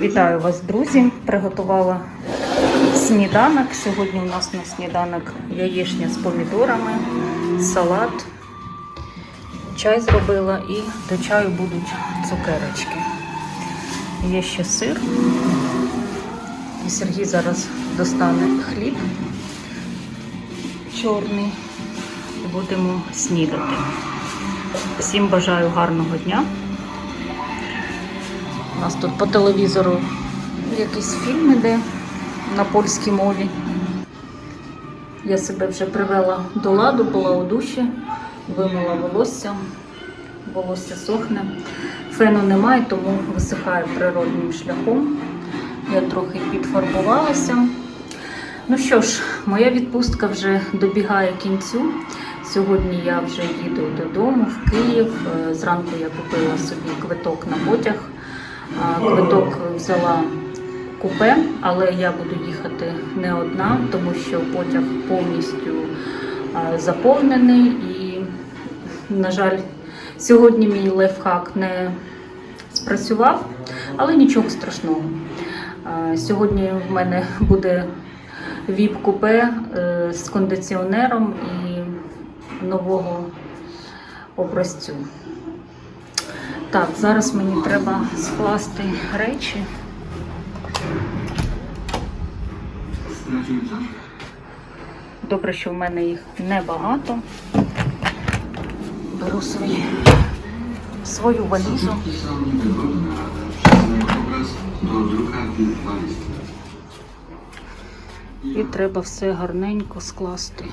Вітаю вас, друзі! Приготувала сніданок. Сьогодні у нас на сніданок яєчня з помідорами, салат, чай зробила і до чаю будуть цукерочки. Є ще сир. І Сергій зараз достане хліб чорний будемо снідати. Всім бажаю гарного дня. У нас тут по телевізору якийсь фільм іде на польській мові. Я себе вже привела до ладу, була у душі, вимила волосся, волосся сохне. Фену немає, тому висихає природним шляхом. Я трохи підфарбувалася. Ну що ж, моя відпустка вже добігає кінцю. Сьогодні я вже їду додому в Київ. Е, Зранку я купила собі квиток на потяг. Квиток взяла купе, але я буду їхати не одна, тому що потяг повністю заповнений. І, на жаль, сьогодні мій лайфхак не спрацював, але нічого страшного. Сьогодні в мене буде віп-купе е, з кондиціонером і нового образцю. Так, зараз мені треба скласти речі. Добре, що в мене їх небагато. Беру свої, свою валізу. І треба все гарненько скласти.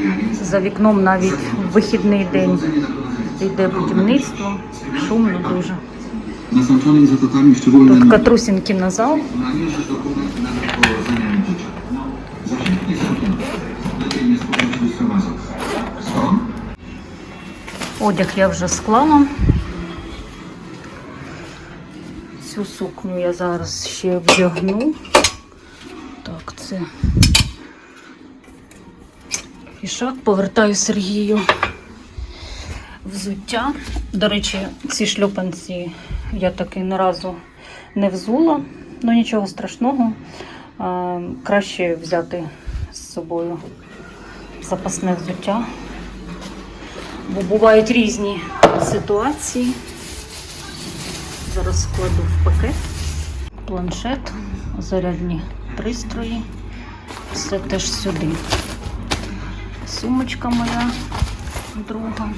Janie. За вікном навіть в вихідний день йде будівництво. Шумно дуже. Тут зал. z Tomazem. Skąd? Одяг я вже склала. Цю сукню я зараз ще вдягну. Так, це фішак. Повертаю Сергію взуття. До речі, ці шльопанці я таки ні разу не взула, ну нічого страшного. А, краще взяти з собою запасне взуття бо бувають різні ситуації. Зараз складу в пакет планшет, зарядні пристрої. Все теж сюди. Сумочка моя друга.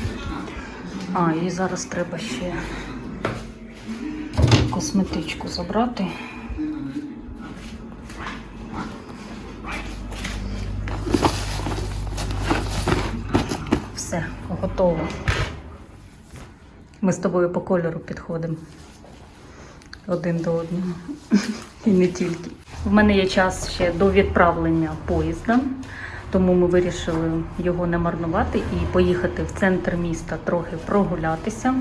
А, і зараз треба ще косметичку забрати. Все, готово. Ми з тобою по кольору підходимо один до одного. І не тільки. В мене є час ще до відправлення поїзда, тому ми вирішили його не марнувати і поїхати в центр міста трохи прогулятися.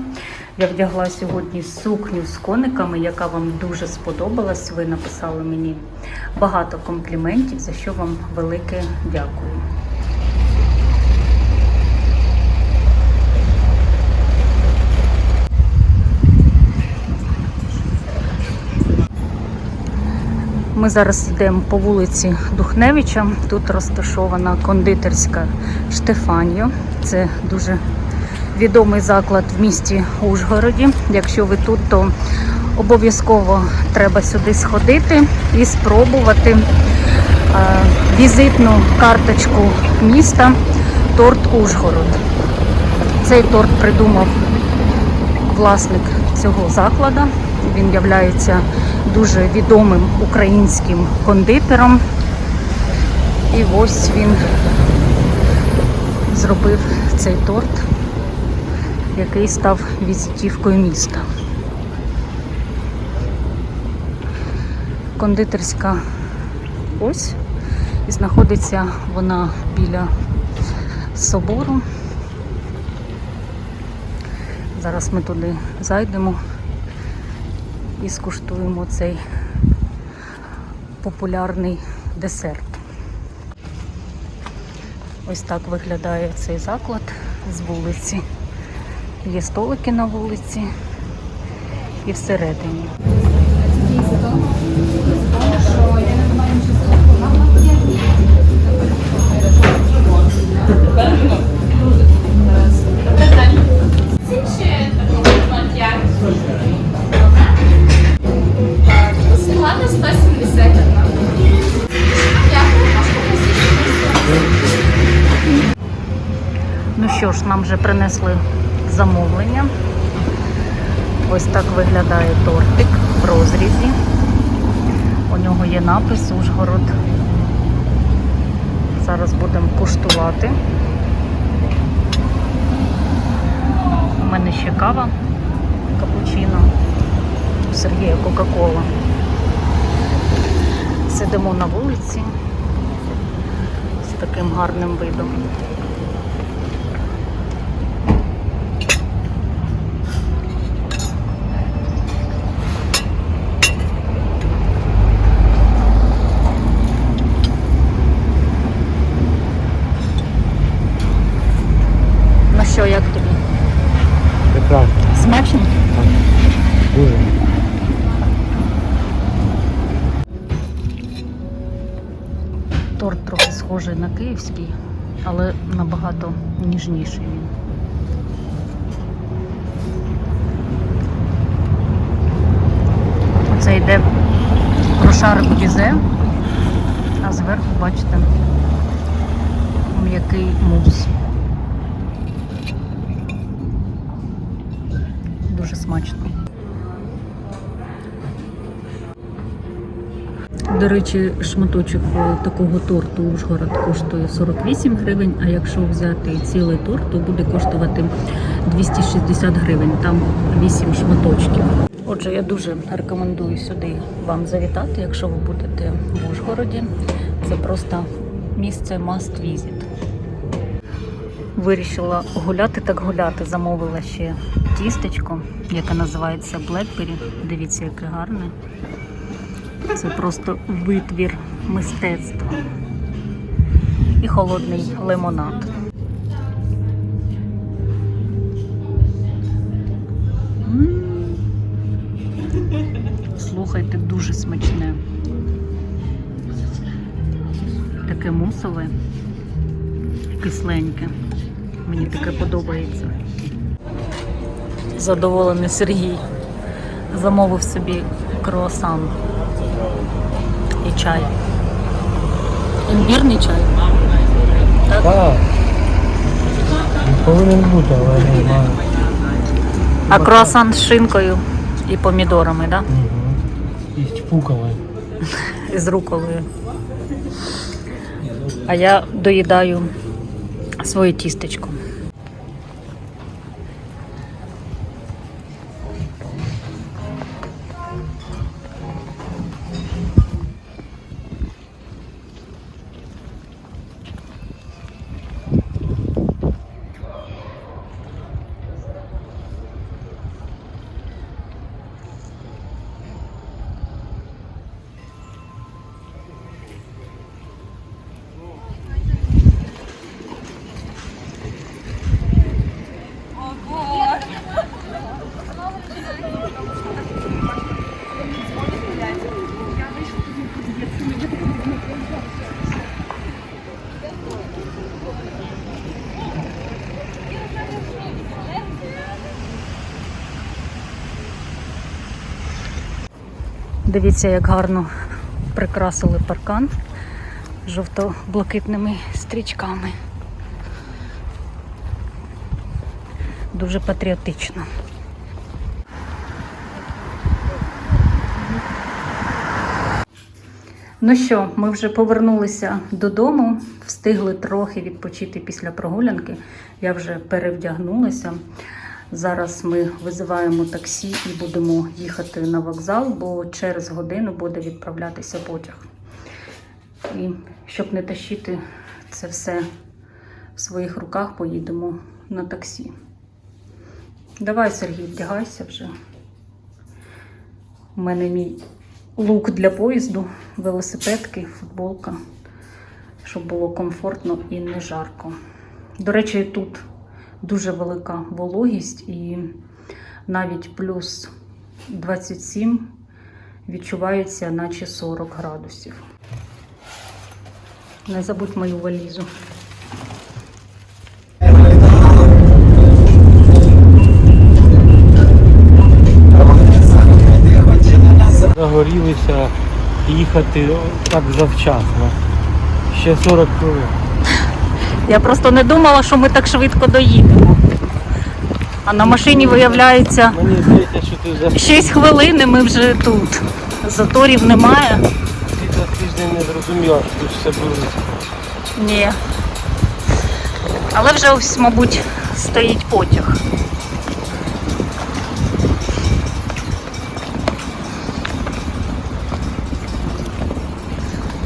Я вдягла сьогодні сукню з кониками, яка вам дуже сподобалась. Ви написали мені багато компліментів, за що вам велике дякую. Зараз йдемо по вулиці Духневича. Тут розташована кондитерська Штефаньо. Це дуже відомий заклад в місті Ужгороді. Якщо ви тут, то обов'язково треба сюди сходити і спробувати е, візитну карточку міста торт Ужгород. Цей торт придумав власник цього закладу. Він є дуже відомим українським кондитером. І ось він зробив цей торт, який став візитівкою міста. Кондитерська ось і знаходиться вона біля собору. Зараз ми туди зайдемо і скуштуємо цей популярний десерт. Ось так виглядає цей заклад з вулиці. Є столики на вулиці і всередині. Нам вже принесли замовлення. Ось так виглядає тортик в розрізі. У нього є напис Ужгород. Зараз будемо куштувати. У мене ще кава, капучино, у Сергія Кока-Кола. Сидимо на вулиці з таким гарним видом. Київський, але набагато ніжніший він. Оце йде прошарок бізе, а зверху, бачите, м'який мус. Дуже смачно. До речі, шматочок е, такого торту Ужгород коштує 48 гривень, а якщо взяти цілий торт, то буде коштувати 260 гривень, там 8 шматочків. Отже, я дуже рекомендую сюди вам завітати, якщо ви будете в Ужгороді. Це просто місце must visit. Вирішила гуляти так гуляти. Замовила ще тістечко, яке називається Blackberry. Дивіться, яке гарне. Це просто витвір мистецтва. І холодний лимонад. Слухайте, дуже смачне. Таке мусове, кисленьке. Мені таке подобається. Задоволений Сергій. Замовив собі круасан і чай. Імбірний чай. Так. Він повинен бути, але не знаю. А круасан з шинкою і помідорами, да? Угу. І з пукали. І з руколою. А я доїдаю своє тістечко. Дивіться, як гарно прикрасили паркан жовто-блакитними стрічками. Дуже патріотично. Ну що, ми вже повернулися додому, встигли трохи відпочити після прогулянки. Я вже перевдягнулася. Зараз ми визиваємо таксі і будемо їхати на вокзал, бо через годину буде відправлятися потяг. І щоб не тащити це все в своїх руках, поїдемо на таксі. Давай, Сергій, вдягайся вже. У мене мій лук для поїзду, велосипедки, футболка, щоб було комфортно і не жарко. До речі, тут дуже велика вологість і навіть плюс 27 відчувається, наче 40 градусів. Не забудь мою валізу. Загорілися їхати так завчасно. Ще 40 хвилин. Я просто не думала, що ми так швидко доїдемо. А на машині виявляється Мені здається, що ти за 6 хвилин і ми вже тут. Заторів немає. ти за тиждень не зрозуміла, що тут все буде. Ні. Але вже ось, мабуть, стоїть потяг.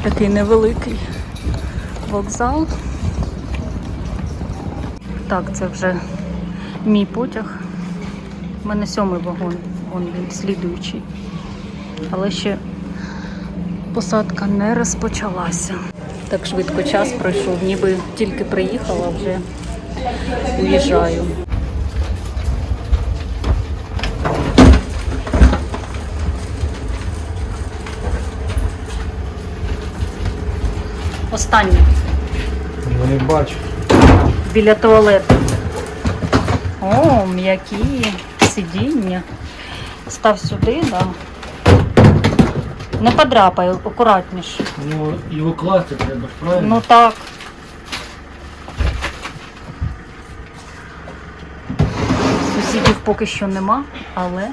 Такий невеликий вокзал. Так, це вже мій потяг. У мене сьомий вагон, он він слідуючий. Але ще посадка не розпочалася. Так швидко час пройшов, ніби тільки приїхала, вже уїжджаю. Останнє не бачу. Біля туалету. О, м'які сидіння. Став сюди, да. Не подряпай, акуратніше. Ну, його класти треба ж, правильно? Ну так. Сусідів поки що нема, але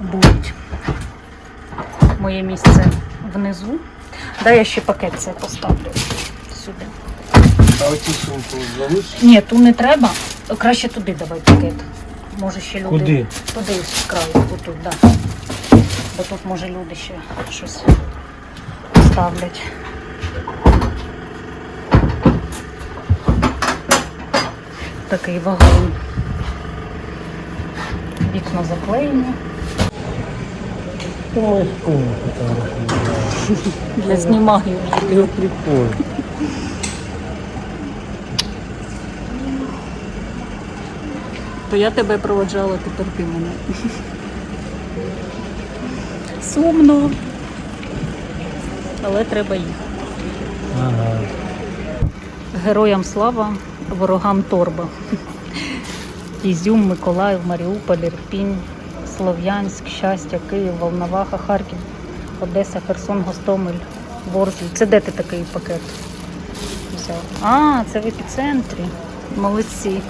будуть. Моє місце внизу. Дай я ще пакет цей поставлю сюди. А оці сумку залиш? Ні, ту не треба. Краще туди давай пакет. Може ще люди. Куди? Туди з краю, отут, так. Да. Бо тут може люди ще щось ставлять. Такий вагон. Вікна заклеєні. Ой, помню. Для знімаю. Його прикольно. То я тебе проводжала, тепер ти мене. Сумно. Але треба їхати. Ага. Героям слава, ворогам торба. Ізюм, Миколаїв, Маріуполь, Ірпінь, Слов'янськ, Щастя, Київ, Волноваха, Харків, Одеса, Херсон, Гостомель, Ворзель. Це де ти такий пакет взяв? А, це в епіцентрі. Молодці.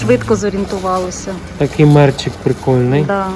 Швидко зорієнтувалися. Такий мерчик прикольний. Да.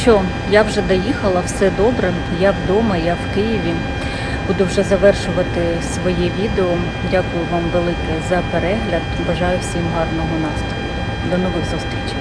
Що, я вже доїхала, все добре. Я вдома, я в Києві. Буду вже завершувати своє відео. Дякую вам велике за перегляд. Бажаю всім гарного настрою. До нових зустрічей.